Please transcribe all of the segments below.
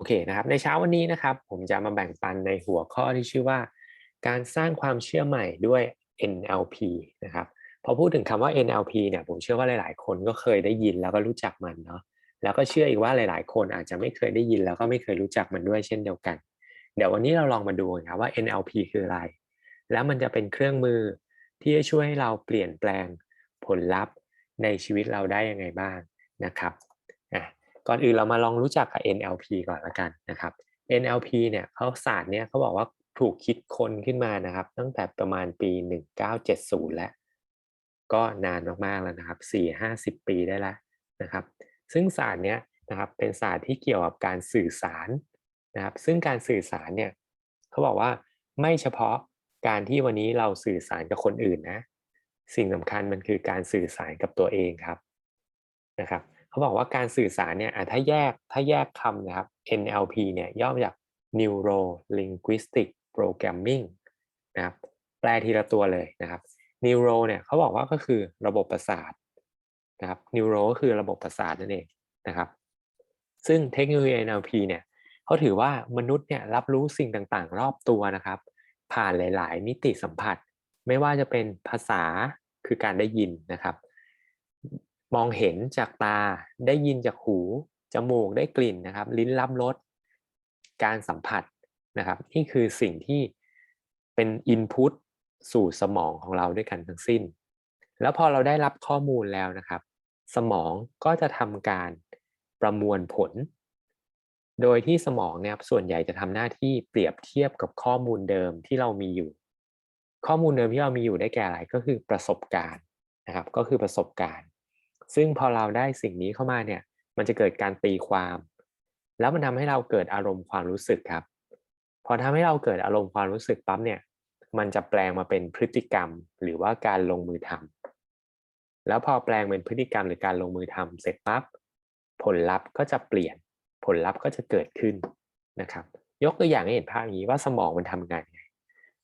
โอเคนะครับในเช้าวันนี้นะครับ ผมจะมาแบ่งปันในหัวข้อที่ชื่อว่า การสร้างความเชื่อใหม่ด้วย NLP นะครับพอพูดถึงคำว่า NLP เนี่ยผมเชื่อว่าหลาย ๆ คนก็เคยได้ยินแล้วก็รู้จักมันเนาะแล้วก็เชื่ออีกว่าหลาย ๆ คนอาจจะไม่เคยได้ยินแล้วก็ไม่เคยรู้จักมันด้วยเช่นเดียวกัน เดี๋ยววันนี้เราลองมาดูนครับว่า NLP คืออะไร แล้วมันจะเป็นเครื่องมือที่จะช่วยให้เราเปลี่ยนแปลงผลลัพธ์ในชีวิตเราได้ยังไงบ้างนะครับอะ ก่อนอื่นเรามาลองรู้จักกับ NLP ก่อนละกันนะครับ NLP เนี่ยเขาศาสตร์เนี่ยเขาบอกว่าถูกคิดค้นขึ้นมานะครับ ตั้งแต่ประมาณปี 1970 แล้ว ก็นานมากๆแล้วนะครับ 4-50 ปีได้แล้วนะครับ ซึ่งศาสตร์เนี้ยนะครับเป็นศาสตร์ที่เกี่ยวกับการสื่อสารนะครับ ซึ่งการสื่อสารเนี่ยเขาบอกว่าไม่เฉพาะการที่วันนี้เราสื่อสารกับคนอื่นนะ สิ่งสำคัญมันคือการสื่อสารกับตัวเองครับนะครับ เขาบอกว่าการสื่อสารเนี่ยถ้าแยกถ้าแยกคำนะครับ NLP เนี่ยย่อมาจาก Neuro Linguistic Programming นะครับแปลทีละตัวเลยนะครับ Neuro เนี่ยเขาบอกว่าก็คือระบบประสาทนะครับ Neuro ก็คือระบบประสาทนั่นเองนะครับ ซึ่งเทคโนโลยี NLP เนี่ยเขาถือว่ามนุษย์เนี่ยรับรู้สิ่งต่างๆ รอบตัวนะครับ ผ่านหลาย ๆ มิติสัมผัส ไม่ว่าจะเป็นภาษาคือการได้ยินนะครับ มองเห็นจากตาได้ยินจากหูจมูกได้กลิ่นนะครับ ลิ้นรับรสการสัมผัสนะครับ นี่คือสิ่งที่เป็นอินพุตสู่สมองของเราด้วยกันทั้งสิ้น แล้วพอเราได้รับข้อมูลแล้วนะครับ สมองก็จะทำการประมวลผล โดยที่สมองเนี่ยส่วนใหญ่จะทำหน้าที่เปรียบเทียบกับข้อมูลเดิมที่เรามีอยู่ ข้อมูลเดิมที่เรามีอยู่ได้แก่อะไรก็คือประสบการณ์นะครับ ก็คือประสบการณ์ ซึ่งพอเราได้สิ่งนี้เข้ามาเนี่ย มันจะเกิดการตีความ แล้วมันทำให้เราเกิดอารมณ์ความรู้สึกครับ พอทำให้เราเกิดอารมณ์ความรู้สึกปั๊บเนี่ย มันจะแปลงมาเป็นพฤติกรรม หรือว่าการลงมือทำแล้วพอแปลงเป็นพฤติกรรมหรือการลงมือทำเสร็จปั๊บผลลัพธ์ก็จะเปลี่ยน ผลลัพธ์ก็จะเกิดขึ้นนะครับ ยกตัวอย่างให้เห็นภาพอย่างนี้ว่าสมองมันทำงานไง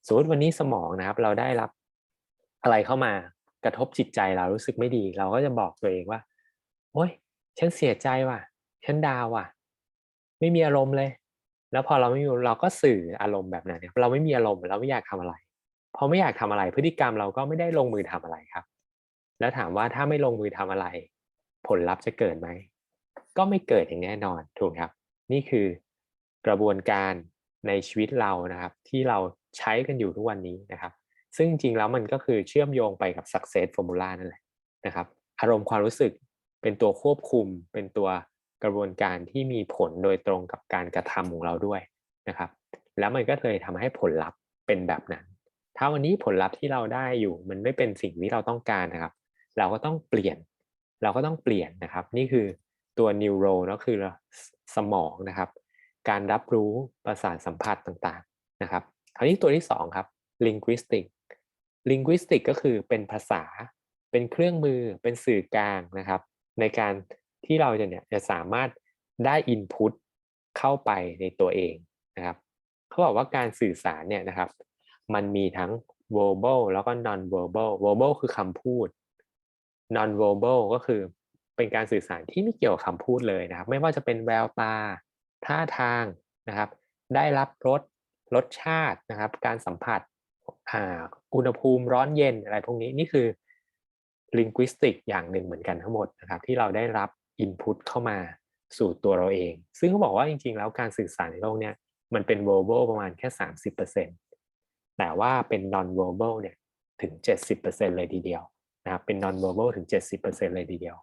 สมมติวันนี้สมองนะครับ เราได้รับอะไรเข้ามา กระทบจิตใจเรารู้สึกไม่ดี เราก็จะบอกตัวเองว่า โอ๊ย ฉันเสียใจว่ะ ฉันดาวว่ะ ไม่มีอารมณ์เลย แล้วพอเราไม่มีเราก็สื่ออารมณ์แบบนั้นเนี่ยเราไม่มีอารมณ์เราไม่อยากทำอะไร พอไม่อยากทำอะไร พฤติกรรมเราก็ไม่ได้ลงมือทำอะไรครับ แล้วถามว่าถ้าไม่ลงมือทำอะไร ผลลัพธ์จะเกิดไหม ก็ไม่เกิดอย่างแน่นอนถูกครับ นี่คือกระบวนการในชีวิตเรานะครับ ที่เราใช้กันอยู่ทุกวันนี้นะครับ ซึ่งจริงแล้วมันก็คือเชื่อมโยงไปกับ success formula นั่นแหละนะครับอารมณ์ความรู้สึกเป็นตัวควบคุม เป็นตัวกระบวนการที่มีผลโดยตรงกับการกระทำของเราด้วยนะครับ แล้วมันก็เลยทำให้ผลลัพธ์เป็นแบบนั้น ถ้าวันนี้ผลลัพธ์ที่เราได้อยู่ มันไม่เป็นสิ่งที่เราต้องการนะครับ เราก็ต้องเปลี่ยน เราก็ต้องเปลี่ยนนะครับ นี่คือตัวนิวโรนะคือสมองนะครับ การรับรู้ประสาทสัมผัสต่างๆนะครับคราวนี้ตัวที่สองครับ linguistic linguistic ก็คือเป็นภาษา เป็นเครื่องมือ เป็นสื่อกลางนะครับ ในการที่เราจะเนี่ยจะสามารถได้ input เข้าไปในตัวเองนะครับเขาบอกว่าการสื่อสารเนี่ยนะครับ มันมีทั้ง verbal แล้วก็ non verbal verbal คือคำพูด non verbal ก็คือเป็นการสื่อสารที่ไม่เกี่ยวกับคำพูดเลยนะครับ ไม่ว่าจะเป็นแววตา ท่าทางนะครับ ได้รับรสรสชาตินะครับ การสัมผัส อุณหภูมิร้อนเย็นอะไรพวกนี้นี่คือ linguistic อย่างหนึ่งเหมือนกันทั้งหมดนะครับที่เราได้รับ input เข้ามาสู่ตัวเราเอง ซึ่งเขาบอกว่าจริงๆ แล้วการสื่อสารในโลกเนี้ยมันเป็น verbal ประมาณแค่ 30%แต่ว่าเป็น non verbal เนี่ยถึง 70%เลยทีเดียวนะครับเป็น non verbal ถึง 70%เลยทีเดียว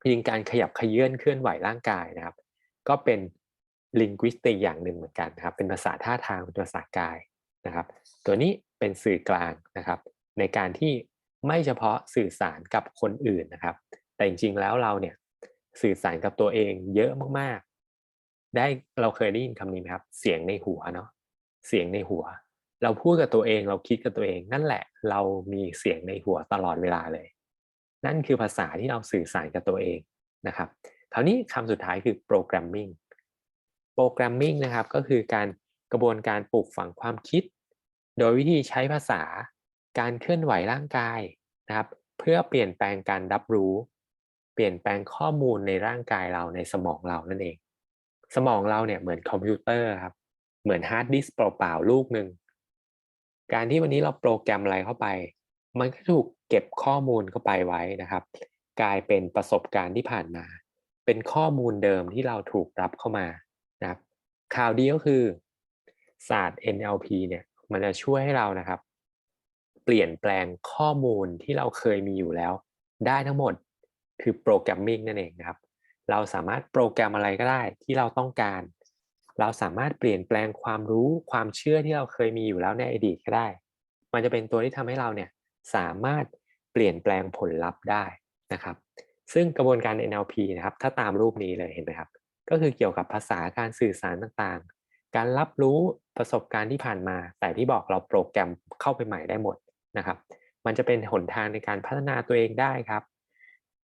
จริงการขยับขยื่นเคลื่อนไหวร่างกายนะครับ ก็เป็น linguistic อย่างหนึ่งเหมือนกันนะครับเป็นภาษาท่าทางเป็นภาษากาย นะครับ ตัวนี้เป็นสื่อกลางนะครับ ในการที่ไม่เฉพาะสื่อสารกับคนอื่นนะครับ แต่จริงๆแล้วเราเนี่ยสื่อสารกับตัวเองเยอะมากๆ ได้เราเคยได้ยินคำนี้ไหมครับ เสียงในหัวเนาะเสียงในหัว เราพูดกับตัวเองเราคิดกับตัวเอง นั่นแหละเรามีเสียงในหัวตลอดเวลาเลย นั่นคือภาษาที่เราสื่อสารกับตัวเองนะครับคราวนี้คำสุดท้ายคือ programming programming นะครับก็คือการ กระบวนการปลูกฝังความคิด โดยวิธีใช้ภาษา การเคลื่อนไหวร่างกายนะครับ เพื่อเปลี่ยนแปลงการรับรู้ เปลี่ยนแปลงข้อมูลในร่างกายเราในสมองเรานั่นเอง สมองเราเนี่ยเหมือนคอมพิวเตอร์ครับ เหมือนฮาร์ดดิสก์เปล่าๆลูกหนึ่งการที่วันนี้เราโปรแกรมอะไรเข้าไป มันก็ถูกเก็บข้อมูลเข้าไปไว้นะครับ กลายเป็นประสบการณ์ที่ผ่านมา เป็นข้อมูลเดิมที่เราถูกรับเข้ามานะครับข่าวดีก็คือ ศาสตร์ NLP เนี่ยมันจะช่วยให้เรานะครับ เปลี่ยนแปลงข้อมูลที่เราเคยมีอยู่แล้ว ได้ทั้งหมดคือโปรแกรมมิ่งนั่นเองนะครับ เราสามารถโปรแกรมอะไรก็ได้ที่เราต้องการ เราสามารถเปลี่ยนแปลงความรู้ความเชื่อที่เราเคยมีอยู่แล้วในอดีตก็ได้ มันจะเป็นตัวที่ทำให้เราเนี่ยสามารถเปลี่ยนแปลงผลลัพธ์ได้นะครับ ซึ่งกระบวนการ NLP นะครับ ถ้าตามรูปนี้เลยเห็นไหมครับ ก็คือเกี่ยวกับภาษาการสื่อสารต่างๆ การรับรู้ ประสบการณ์ที่ผ่านมา แต่ที่บอกเราโปรแกรมเข้าไปใหม่ได้หมดนะครับ มันจะเป็นหนทางในการพัฒนาตัวเองได้ครับ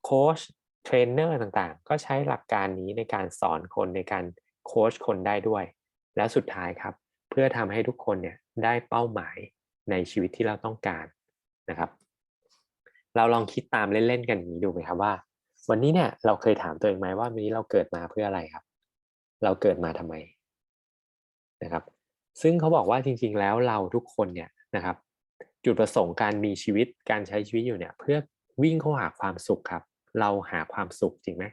โค้ชเทรนเนอร์ต่างๆ ก็ใช้หลักการนี้ในการสอนคนในการโค้ชคนได้ด้วย และสุดท้ายครับ เพื่อทำให้ทุกคนเนี่ยได้เป้าหมายในชีวิตที่เราต้องการนะครับ เราลองคิดตามเล่นๆกันอย่างนี้ดูไหมครับว่า วันนี้เนี่ยเราเคยถามตัวเองไหมว่าวันนี้เราเกิดมาเพื่ออะไรครับ เราเกิดมาทำไมนะครับ ซึ่งเขาบอกว่าจริงๆแล้วเราทุกคนเนี่ยนะครับ จุดประสงค์การมีชีวิตการใช้ชีวิตอยู่เนี่ย เพื่อวิ่งเข้าหาความสุขครับ เราหาความสุขจริงไหม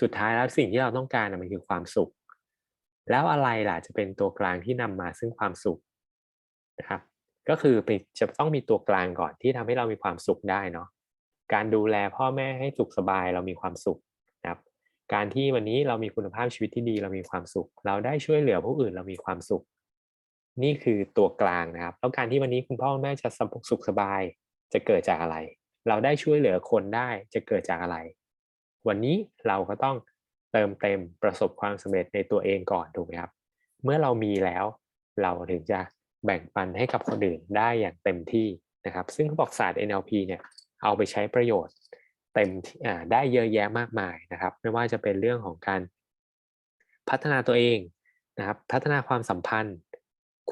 สุดท้ายแล้วสิ่งที่เราต้องการมันคือความสุข แล้วอะไรล่ะจะเป็นตัวกลางที่นำมาซึ่งความสุขนะครับ ก็คือจะต้องมีตัวกลางก่อนที่ทำให้เรามีความสุขได้เนาะการดูแลพ่อแม่ให้สุขสบายเรามีความสุขนะครับ การที่วันนี้เรามีคุณภาพชีวิตที่ดีเรามีความสุข เราได้ช่วยเหลือผู้อื่นเรามีความสุข นี่คือตัวกลางนะครับ แล้วการที่วันนี้คุณพ่อแม่จะสุขสบาย จะเกิดจากอะไร เราได้ช่วยเหลือคนได้จะเกิดจากอะไร วันนี้เราก็ต้องเติมเต็มประสบความสำเร็จในตัวเองก่อนถูกไหมครับ เมื่อเรามีแล้ว เราถึงจะแบ่งปันให้กับคนอื่นได้อย่างเต็มที่นะครับ ซึ่งเขาบอกศาสตร์ NLP เนี่ยเอาไปใช้ประโยชน์เต็มได้เยอะแยะมากมายนะครับ ไม่ว่าจะเป็นเรื่องของการพัฒนาตัวเองนะครับ พัฒนาความสัมพันธ์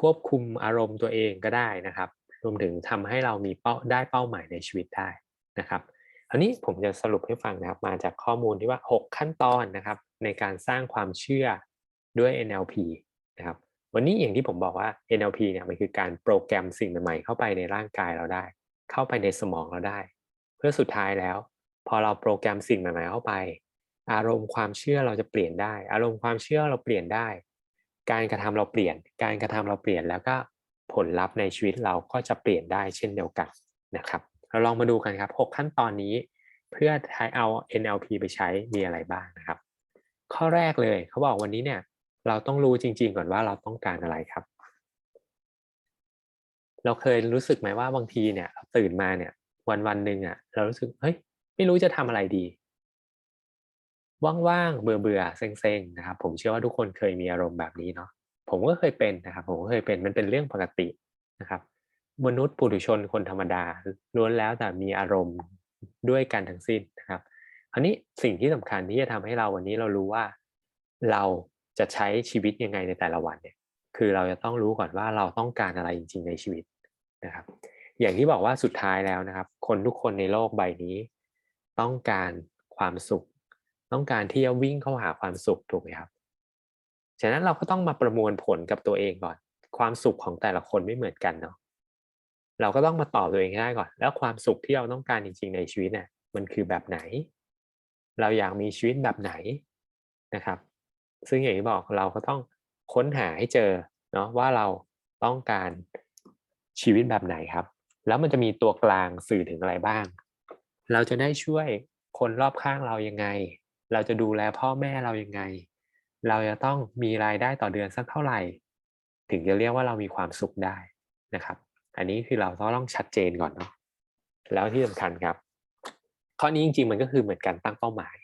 ควบคุมอารมณ์ตัวเองก็ได้นะครับ รวมถึงทำให้เรามีเป้าได้เป้าหมายในชีวิตได้นะครับอันนี้ผมจะสรุปให้ฟังนะครับมาจากข้อมูลที่ว่า 6 ขั้นตอนนะครับ ในการสร้างความเชื่อด้วย NLP นะครับวันนี้อย่างที่ผมบอกว่า NLP เนี่ยมันคือการโปรแกรมสิ่งใหม่ๆเข้าไปในร่างกายเราได้ เข้าไปในสมองเราได้ เพื่อสุดท้ายแล้ว พอเราโปรแกรมสิ่งใหม่ๆเข้าไป อารมณ์ความเชื่อเราจะเปลี่ยนได้ อารมณ์ความเชื่อเราเปลี่ยนได้ การกระทำเราเปลี่ยน การกระทำเราเปลี่ยนแล้วก็ผลลัพธ์ในชีวิตเราก็จะเปลี่ยนได้เช่นเดียวกันนะครับ เราลองมาดูกันครับ 6 ขั้นตอนนี้เพื่อใช้เอา NLP ไปใช้มีอะไรบ้างนะครับ ข้อแรกเลยเขาบอกวันนี้เนี่ย เราต้องรู้จริง ๆ ก่อนว่าเราต้องการอะไรครับ เราเคยรู้สึกไหมว่าบางทีเนี่ยตื่นมาเนี่ย วันวันหนึ่งอะเรารู้สึกเฮ้ยไม่รู้จะทำอะไรดี ว่างๆ เบื่อๆเซ็งๆ นะครับ ผมเชื่อว่าทุกคนเคยมีอารมณ์แบบนี้เนาะ ผมก็เคยเป็นนะครับ ผมก็เคยเป็น มันเป็นเรื่องปกตินะครับ มนุษย์ปุถุชนคนธรรมดาล้วนแล้วแต่มีอารมณ์ด้วยกันทั้งสิ้นนะครับ คราวนี้สิ่งที่สำคัญที่จะทำให้เราวันนี้เรารู้ว่า เราจะใช้ชีวิตยังไงในแต่ละวันเนี่ย คือเราจะต้องรู้ก่อนว่าเราต้องการอะไรจริงๆในชีวิตนะครับ อย่างที่บอกว่าสุดท้ายแล้วนะครับ คนทุกคนในโลกใบนี้ ต้องการความสุข ต้องการที่จะวิ่งเข้าหาความสุขถูกไหมครับ ฉะนั้นเราก็ต้องมาประมวลผลกับตัวเองก่อน ความสุขของแต่ละคนไม่เหมือนกันเนาะ เราก็ต้องมาตอบตัวเองได้ก่อน แล้วความสุขที่เราต้องการจริง ๆ ในชีวิตเนี่ยมันคือแบบไหน เราอยากมีชีวิตแบบไหนนะครับ ซึ่งอย่างที่บอกเราก็ต้องค้นหาให้เจอเนาะว่าเราต้องการชีวิตแบบไหนครับ แล้วมันจะมีตัวกลางสื่อถึงอะไรบ้าง เราจะได้ช่วยคนรอบข้างเรายังไง เราจะดูแลพ่อแม่เรายังไง เราจะต้องมีรายได้ต่อเดือนสักเท่าไหร่ ถึงจะเรียกว่าเรามีความสุขได้นะครับ อันนี้คือเราต้องชัดเจนก่อนเนาะแล้วที่สำคัญครับข้อนี้จริงๆมันก็คือเหมือนการตั้งเป้าหมาย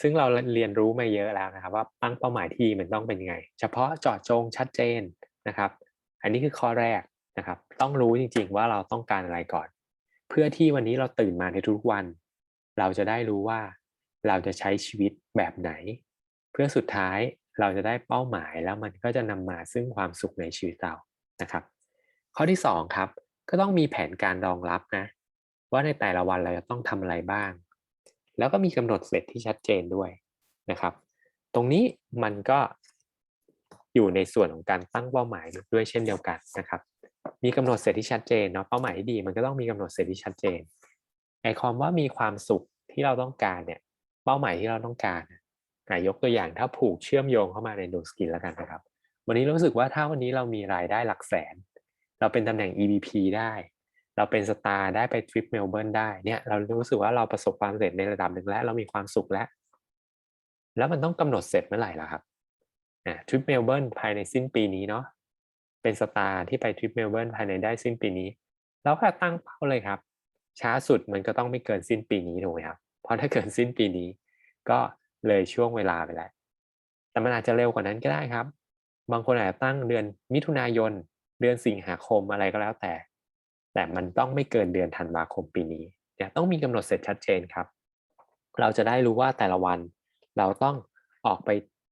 ซึ่งเราเรียนรู้มาเยอะแล้วนะครับ ว่าตั้งเป้าหมายที่มันต้องเป็นยังไง เฉพาะเจาะจงชัดเจนนะครับ อันนี้คือข้อแรกนะครับ ต้องรู้จริงๆว่าเราต้องการอะไรก่อน เพื่อที่วันนี้เราตื่นมาในทุกวัน เราจะได้รู้ว่า เราจะใช้ชีวิตแบบไหน เพื่อสุดท้ายเราจะได้เป้าหมายแล้วมันก็จะนำมาซึ่งความสุขในชีวิตเรานะครับ ข้อที่2ครับก็ต้องมีแผนการรองรับนะว่าในแต่ละวันเราจะต้องทำอะไรบ้าง แล้วก็มีกำหนดเสร็จที่ชัดเจนด้วยนะครับ ตรงนี้มันก็อยู่ในส่วนของการตั้งเป้าหมายด้วยเช่นเดียวกันนะครับ มีกำหนดเสร็จที่ชัดเจนเนาะเป้าหมายที่ดีมันก็ต้องมีกำหนดเสร็จที่ชัดเจนไอคำว่ามีความสุขที่เราต้องการเนี่ย เป้าหมายที่เราต้องการยกตัวอย่างถ้าผูกเชื่อมโยงเข้ามาในดูสกินแล้วกันนะครับ วันนี้รู้สึกว่าถ้าวันนี้เรามีรายได้หลักแสน เราเป็นตำแหน่ง EVP ได้ เราเป็นสตาร์ได้ไปทริปเมลเบิร์นได้เนี่ยเรารู้สึกว่าเราประสบความสำเร็จในระดับหนึ่งแล้วเรามีความสุขแล้ว แล้วมันต้องกำหนดเสร็จเมื่อไหร่ล่ะครับทริปเมลเบิร์นภายในสิ้นปีนี้เนาะเป็นสตาร์ที่ไปทริปเมลเบิร์นภายในได้สิ้นปีนี้เราก็ตั้งเป้าเลยครับ ช้าสุดมันก็ต้องไม่เกินสิ้นปีนี้ถูกไหมครับ ราะถ้าเกินสิ้นปีนี้ ก็เลยช่วงเวลาไปแล้วแต่มันอาจจะเร็วกว่านั้นก็ได้ครับ บางคนอาจจะตั้งเดือนมิถุนายน เดือนสิงหาคมอะไรก็แล้วแต่ แต่มันต้องไม่เกินเดือนธันวาคมปีนี้เนี่ยต้องมีกำหนดเสร็จชัดเจนครับ เราจะได้รู้ว่าแต่ละวัน เราต้องออกไป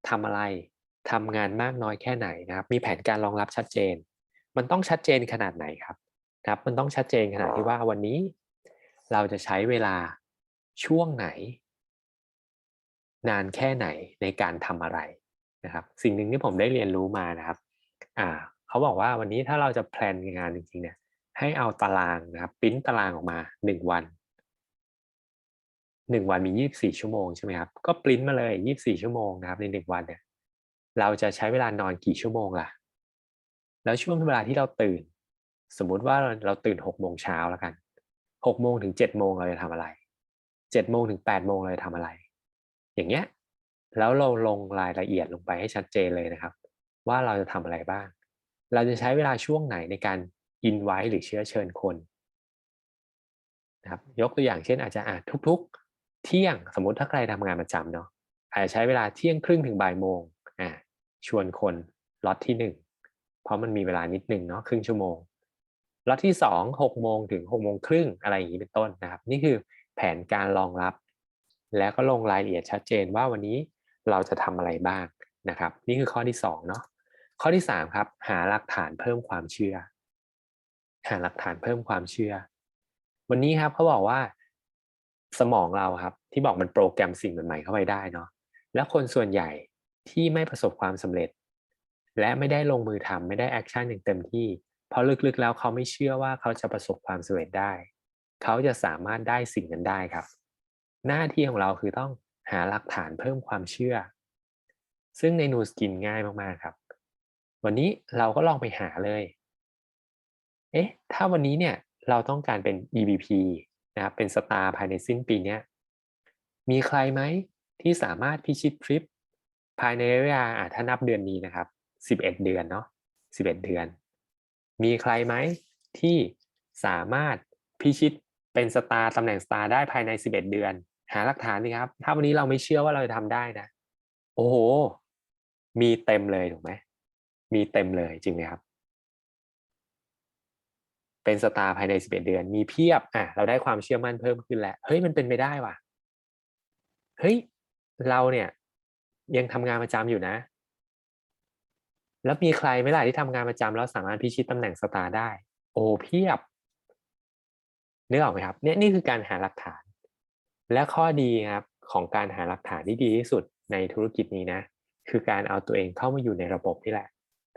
ทำอะไรทำงานมากน้อยแค่ไหนนะครับ มีแผนการรองรับชัดเจน มันต้องชัดเจนขนาดไหนครับครับ มันต้องชัดเจนขนาดที่ว่าวันนี้ เราจะใช้เวลา ช่วงไหน นานแค่ไหนในการทำอะไรนะครับ สิ่งหนึ่งที่ผมได้เรียนรู้มานะครับอ่าเขาบอกว่าวันนี้ถ้าเราจะแพลนงานจริงๆเนี่ยให้เอาตารางนะครับปริ้นตารางออกมาหนึ่งวันหนึ่งวันมียี่บสี่ชั่วโมงใช่ไหมครับก็ปริ้นมาเลยยี่บสี่ชั่วโมงนะครับในหนึ่งวันเนี่ยเราจะใช้เวลานอนกี่ชั่วโมงล่ะ แล้วช่วงเวลาที่เราตื่น สมมุติว่าเราตื่นหกโมงเช้าแล้วกันหกโมงถึงเจ็ดโมงเราจะทำอะไร เจ็ดโมงถึงแปดโมงเราจะทำอะไร อย่างเงี้ยแล้วเราลงรายละเอียดลงไปให้ชัดเจนเลยนะครับ ว่าเราจะทำอะไรบ้าง เราจะใช้เวลาช่วงไหนในการอินไว้หรือเชื้อเชิญคนนะครับยกตัวอย่างเช่นอาจจะอ่าทุกๆ เที่ยงสมมุติถ้าใครทำงานประจำเนาะอาจจะใช้เวลาเที่ยงครึ่งถึงบ่ายโมงอ่าชวนคนล็อตที่หนึ่งเพราะมันมีเวลานิดหนึ่งเนาะครึ่งชั่วโมงล็อตที่สองหกโมงถึงหกโมงครึ่งอะไรอย่างนี้เป็นต้นนะครับ นี่คือ แผนการรองรับ แล้วก็ลงรายละเอียดชัดเจนว่าวันนี้เราจะทำอะไรบ้างนะครับ นี่คือข้อที่สองเนาะข้อที่สามครับหาหลักฐานเพิ่มความเชื่อ หาหลักฐานเพิ่มความเชื่อ วันนี้ครับเขาบอกว่าสมองเราครับ ที่บอกมันโปรแกรมสิ่งใหม่ๆเข้าไปได้เนาะแล้วคนส่วนใหญ่ที่ไม่ประสบความสำเร็จ และไม่ได้ลงมือทำไม่ได้แอคชั่นอย่างเต็มที่ เพราะลึกๆแล้วเขาไม่เชื่อว่าเขาจะประสบความสำเร็จได้ เขาจะสามารถได้สิ่งนั้นได้ครับ หน้าที่ของเราคือต้องหาหลักฐานเพิ่มความเชื่อ ซึ่งในนูสกินง่ายมากๆครับ วันนี้เราก็ลองไปหาเลย เอ๊ะ ถ้าวันนี้เนี่ยเราต้องการเป็น EVP นะครับ เป็นสตาร์ภายในสิ้นปีนี้มีใครไหมที่สามารถพิชิตทริป ภายในระยะเวลาถ้านับเดือนนี้นะครับ 11 เดือนเนาะ11 เดือน มีใครไหมที่สามารถพิชิต เป็นสตาร์ตำแหน่งสตาร์ได้ภายใน 11 เดือน หาหลักฐานสิครับ ถ้าวันนี้เราไม่เชื่อว่าเราจะทำได้นะ โอ้โห มีเต็มเลยถูกไหมมีเต็มเลยจริงไหมครับ เป็นสตาร์ภายใน 11 เดือน มีเพียบอะเราได้ความเชื่อมั่นเพิ่มขึ้นแล้วเฮ้ยมันเป็นไปได้ว่ะเฮ้ยเราเนี่ยยังทำงานประจำอยู่นะ แล้วมีใครไหมล่ะที่ทำงานประจำแล้วสามารถพิชิตตำแหน่งสตาร์ได้ โอ้เพียบ นึกออกไหมครับเนี่ยนี่คือการหาหลักฐาน และข้อดีครับของการหาหลักฐานที่ดีที่สุดในธุรกิจนี้นะ คือการเอาตัวเองเข้ามาอยู่ในระบบนี่แหละ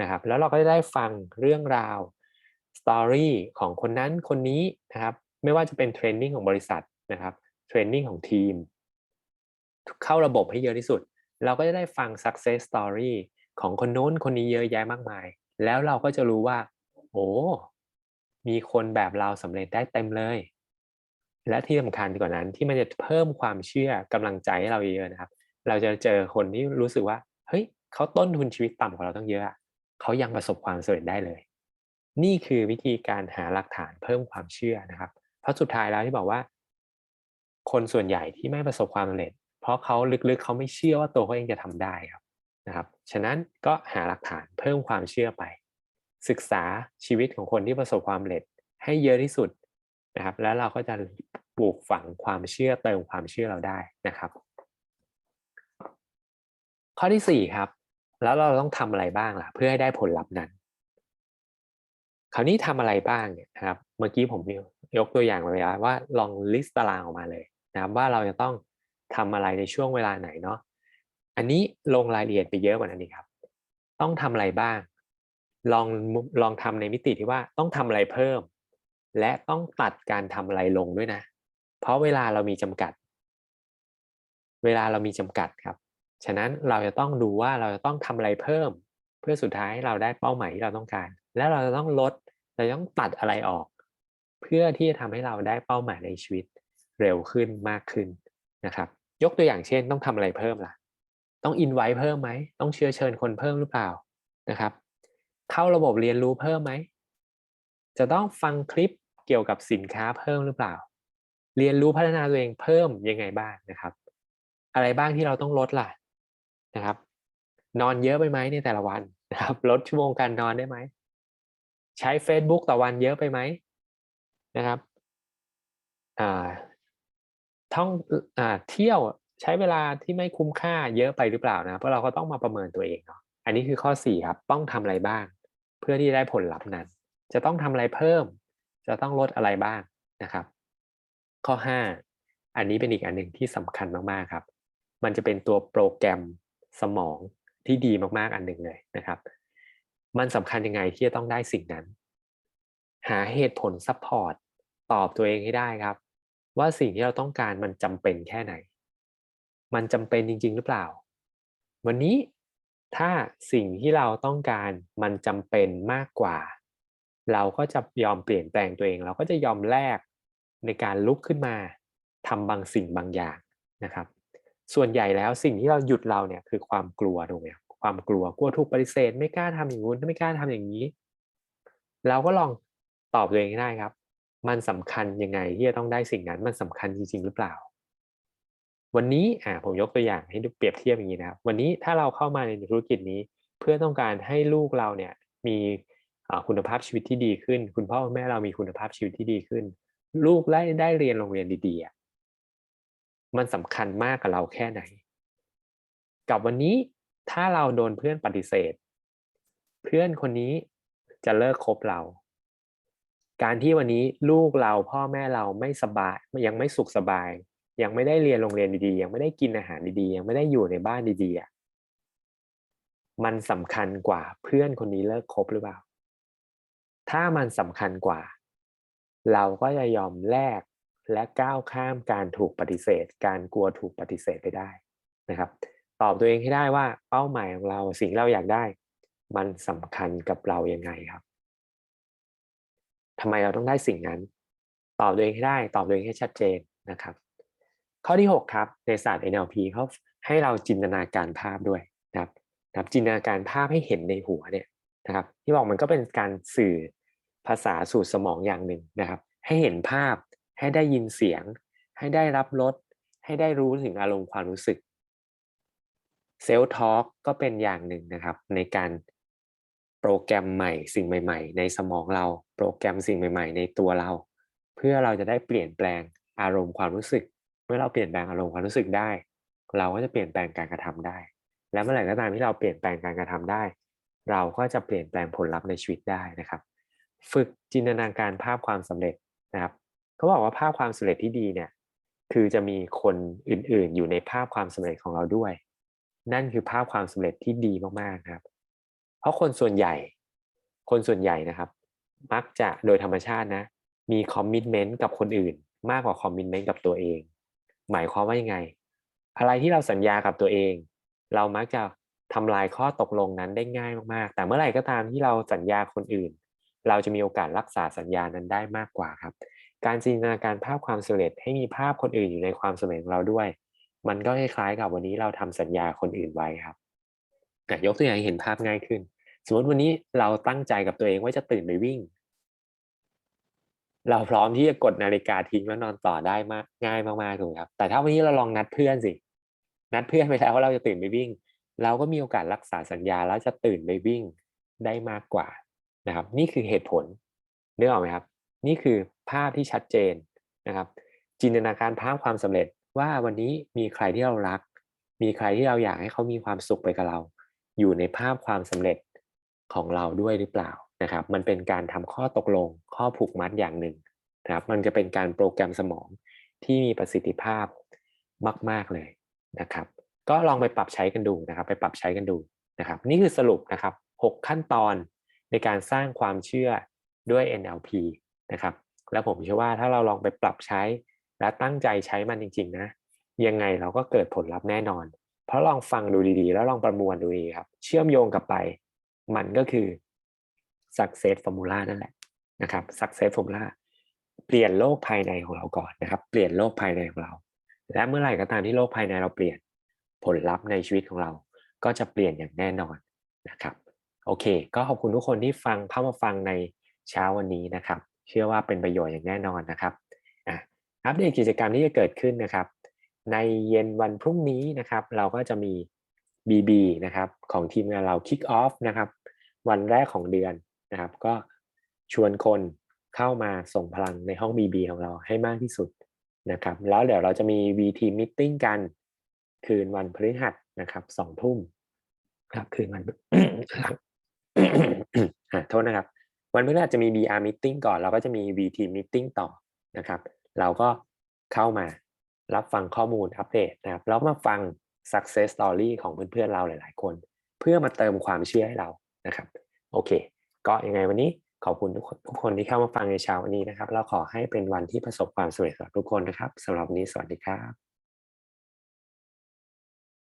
นะครับ แล้วเราก็จะได้ฟังเรื่องราวสตอรี่ของคนนั้นคนนี้นะครับ ไม่ว่าจะเป็นเทรนนิ่งของบริษัทนะครับเทรนนิ่งของทีม เข้าระบบให้เยอะที่สุด เราก็จะได้ฟัง success story ของคนโน้นคนนี้เยอะแยะมากมาย แล้วเราก็จะรู้ว่า โอ้ มีคนแบบเราสำเร็จได้เต็มเลย และที่สำคัญกว่านั้นที่มันจะเพิ่มความเชื่อกำลังใจให้เราเยอะนะครับ เราจะเจอคนที่รู้สึกว่าเฮ้ยเขาต้นทุนชีวิตต่ำกว่าเราต้องเยอะเขายังประสบความสำเร็จได้เลย นี่คือวิธีการหาหลักฐานเพิ่มความเชื่อนะครับ เพราะสุดท้ายแล้วที่บอกว่า คนส่วนใหญ่ที่ไม่ประสบความสำเร็จ เพราะเขาลึกๆเขาไม่เชื่อว่าตัวเขาเองจะทำได้ครับนะครับ ฉะนั้นก็หาหลักฐานเพิ่มความเชื่อไป ศึกษาชีวิตของคนที่ประสบความสำเร็จให้เยอะที่สุดนะครับ แล้วเราก็จะปลูกฝังความเชื่อเติมความเชื่อเราได้นะครับ ข้อที่สี่ครับ แล้วเราต้องทำอะไรบ้างล่ะ เพื่อให้ได้ผลลัพธ์นั้น คราวนี้ทำอะไรบ้างเนี่ยนะครับ เมื่อกี้ผมยกตัวอย่างไปแล้วว่าลองลิสต์ตารางออกมาเลยนะครับว่าเราจะต้องทำอะไรในช่วงเวลาไหนเนาะอันนี้ลงรายละเอียดไปเยอะกว่านั้นอีกครับ ต้องทำอะไรบ้าง ลองลองทำในมิติที่ว่าต้องทำอะไรเพิ่ม และต้องตัดการทำอะไรลงด้วยนะ เพราะเวลาเรามีจำกัด เวลาเรามีจำกัดครับ ฉะนั้นเราจะต้องดูว่าเราจะต้องทำอะไรเพิ่ม เพื่อสุดท้ายเราได้เป้าหมายที่เราต้องการ และเราจะต้องลดเราต้องตัดอะไรออก เพื่อที่จะทำให้เราได้เป้าหมายในชีวิตเร็วขึ้นมากขึ้นนะครับ ยกตัวอย่างเช่น ต้องทำอะไรเพิ่มล่ะ ต้องอินไว้เพิ่มไหมต้องเชื้อเชิญคนเพิ่มหรือเปล่านะครับ เข้าระบบเรียนรู้เพิ่มไหม จะต้องฟังคลิปเกี่ยวกับสินค้าเพิ่มหรือเปล่า เรียนรู้พัฒนาตัวเองเพิ่มยังไงบ้างนะครับ อะไรบ้างที่เราต้องลดล่ะนะครับ นอนเยอะไปไหมในแต่ละวันนะครับ ลดชั่วโมงการนอนได้ไหม ใช้ Facebook ต่อวันเยอะไปไหมนะครับอ่าท่องอ่าเที่ยวใช้เวลาที่ไม่คุ้มค่าเยอะไปหรือเปล่านะ เพราะเราก็ต้องมาประเมินตัวเองเนาะอันนี้คือข้อสี่ครับ ต้องทำอะไรบ้าง เพื่อที่ได้ผลลัพธ์นั้น จะต้องทำอะไรเพิ่ม จะต้องลดอะไรบ้างนะครับ ข้อห้าอันนี้เป็นอีกอันหนึ่งที่สำคัญมากๆครับ มันจะเป็นตัวโปรแกรมสมองที่ดีมากๆอันหนึ่งเลยนะครับ มันสำคัญยังไงที่จะต้องได้สิ่งนั้น หาเหตุผลซัพพอร์ตตอบตัวเองให้ได้ครับ ว่าสิ่งที่เราต้องการมันจำเป็นแค่ไหน มันจำเป็นจริง ๆ หรือเปล่า วันนี้ ถ้าสิ่งที่เราต้องการมันจำเป็นมากกว่า เราก็จะยอมเปลี่ยนแปลงตัวเอง เราก็จะยอมแลกในการลุกขึ้นมาทำบางสิ่งบางอย่างนะครับ ส่วนใหญ่แล้วสิ่งที่เราหยุดเราเนี่ยคือความกลัวถูกไหมครับความกลัวกลัวถูกปฏิเสธ ไม่กล้าทำอย่างนู้นไม่กล้าทำอย่างนี้ เราก็ลองตอบตัวเองได้ครับ มันสำคัญยังไงที่จะต้องได้สิ่งนั้นมันสำคัญจริงๆหรือเปล่า วันนี้อ่าผมยกตัวอย่างให้ดูเปรียบเทียบอย่างนี้นะครับ วันนี้ถ้าเราเข้ามาในธุรกิจนี้ เพื่อต้องการให้ลูกเราเนี่ยมีคุณภาพชีวิตที่ดีขึ้น คุณพ่อคุณแม่เรามีคุณภาพชีวิตที่ดีขึ้น ลูกได้ได้เรียนโรงเรียนดีๆมันสำคัญมากกับเราแค่ไหน กับวันนี้ถ้าเราโดนเพื่อนปฏิเสธ เพื่อนคนนี้จะเลิกคบเรา การที่วันนี้ลูกเราพ่อแม่เราไม่สบายยังไม่สุขสบาย ยังไม่ได้เรียนโรงเรียนดีๆ ยังไม่ได้กินอาหารดีๆ ยังไม่ได้อยู่ในบ้านดีๆมันสำคัญกว่าเพื่อนคนนี้เลิกคบหรือเปล่า ถ้ามันสำคัญกว่า เราก็จะยอมแลกและก้าวข้ามการถูกปฏิเสธ การกลัวถูกปฏิเสธไปได้นะครับ ตอบตัวเองให้ได้ว่าเป้าหมายของเราสิ่งเราอยากได้ มันสำคัญกับเรายังไงครับทำไมเราต้องได้สิ่งนั้น ตอบตัวเองให้ได้ ตอบตัวเองให้ชัดเจนนะครับ ข้อที่ 6 ครับ ในศาสตร์ NLP เขาให้เราจินตนาการภาพด้วยนะครับนะครับจินตนาการภาพให้เห็นในหัวเนี่ยนะครับ ที่บอกมันก็เป็นการสื่อภาษาสู่สมองอย่างหนึ่งนะครับ ให้เห็นภาพให้ได้ยินเสียง ให้ได้รับรสให้ได้รู้ถึงอารมณ์ความรู้สึกเซลล์ทอล์กก็เป็นอย่างหนึ่งนะครับ ในการโปรแกรมใหม่สิ่งใหม่ ๆ ในสมองเราโปรแกรมสิ่งใหม่ ๆ ในตัวเรา เพื่อเราจะได้เปลี่ยนแปลงอารมณ์ความรู้สึก มื่อเราเปลี่ยนแปลงอารมณ์ความรู้สึกได้ เราก็จะเปลี่ยนแปลงการกระทำได้ และเมื่อไหร่ก็ตามที่เราเปลี่ยนแปลงการกระทำได้ เราก็จะเปลี่ยนแปลงผลลัพธ์ในชีวิตได้นะครับ ฝึกจินตนาการภาพความสำเร็จนะครับเขาบอกว่าภาพความสำเร็จที่ดีเนี่ยคือจะมีคนอื่นๆ อยู่ในภาพความสำเร็จของเราด้วย นั่นคือภาพความสำเร็จที่ดีมากๆครับ เพราะคนส่วนใหญ่ คนส่วนใหญ่นะครับ มักจะโดยธรรมชาตินะ มีคอมมิชเมนต์กับคนอื่น มากกว่าคอมมิชเมนต์กับตัวเอง หมายความว่ายังไง อะไรที่เราสัญญากับตัวเอง เรามักจะทำลายข้อตกลงนั้นได้ง่ายมากๆ แต่เมื่อไหร่ก็ตามที่เราสัญญาคนอื่น เราจะมีโอกาสรักษาสัญญานั้นได้มากกว่าครับ การจินตนาการภาพความสำเร็จให้มีภาพคนอื่นอยู่ในความสำเร็จของเราด้วย มันก็คล้ายๆกับวันนี้เราทำสัญญาคนอื่นไว้ครับยกตัวอย่างให้เห็นภาพง่ายขึ้น สมมติวันนี้เราตั้งใจกับตัวเองว่าจะตื่นไปวิ่ง เราพร้อมที่จะกดนาฬิกาทิ้งแล้วนอนต่อได้มากง่ายมากๆถูกครับ แต่ถ้าวันนี้เราลองนัดเพื่อนสิ นัดเพื่อนไปแล้วว่าเราจะตื่นไปวิ่ง เราก็มีโอกาสรักษาสัญญาแล้วจะตื่นไปวิ่งได้มากกว่านะครับ นี่คือเหตุผลนึกออกไหมครับ นี่คือภาพที่ชัดเจนนะครับ จินตนาการภาพความสำเร็จว่าวันนี้มีใครที่เรารัก มีใครที่เราอยากให้เขามีความสุขไปกับเรา อยู่ในภาพความสำเร็จของเราด้วยหรือเปล่า นะครับมันเป็นการทำข้อตกลงข้อผูกมัดอย่างหนึ่งนะครับมันจะเป็นการโปรแกรมสมองที่มีประสิทธิภาพมาก ๆเลยนะครับ ก็ลองไปปรับใช้กันดูนะครับ ไปปรับใช้กันดูนะครับ นี่คือสรุปนะครับ 6 ขั้นตอนในการสร้างความเชื่อด้วย NLP นะครับ แล้วผมเชื่อว่าถ้าเราลองไปปรับใช้และตั้งใจใช้มันจริง ๆ นะ ยังไงเราก็เกิดผลลัพธ์แน่นอน เพราะลองฟังดูดีๆ แล้วลองประมวลดูดีครับ เชื่อมโยงกลับไป มันก็คือ success formula นั่นแหละนะครับ success formula เปลี่ยนโลกภายในของเราก่อนนะครับ เปลี่ยนโลกภายในของเรา และเมื่อไหร่ก็ตามที่โลกภายในเราเปลี่ยนผลลัพธ์ในชีวิตของเรา ก็จะเปลี่ยนอย่างแน่นอนนะครับ โอเค ก็ขอบคุณทุกคนที่ฟังเข้ามาฟังในเช้าวันนี้นะครับ เชื่อว่าเป็นประโยชน์อย่างแน่นอนนะครับอะอัปเดตกิจกรรมที่จะเกิดขึ้นนะครับ ในเย็นวันพรุ่งนี้นะครับ เราก็จะมี BB นะครับของทีมงานเรา Kick Off นะครับ วันแรกของเดือน นะครับ ก็ชวนคนเข้ามาส่งพลังในห้อง BB ของเราให้มากที่สุดนะครับ แล้วเดี๋ยวเราจะมี VT Meeting กันคืนวันพฤหัสนะครับสองทุ่มครับคืนวันอะโทษนะครับ วันพฤหัสจะมี BR Meeting ก่อน เราก็จะมี VT Meeting ต่อนะครับ เราก็เข้ามารับฟังข้อมูลอัปเดตนะครับแล้วมาฟัง success story ของเพื่อนๆเราหลายๆคน เพื่อมาเติมความเชื่อให้เรานะครับ โอเค ก็ยังไงวันนี้ขอบคุณทุกคนทุกคนที่เข้ามาฟังในเช้าวันนี้นะครับ เราขอให้เป็นวันที่ประสบความสำเร็จสำหรับทุกคนนะครับสำหรับนี้สวัสดีครับ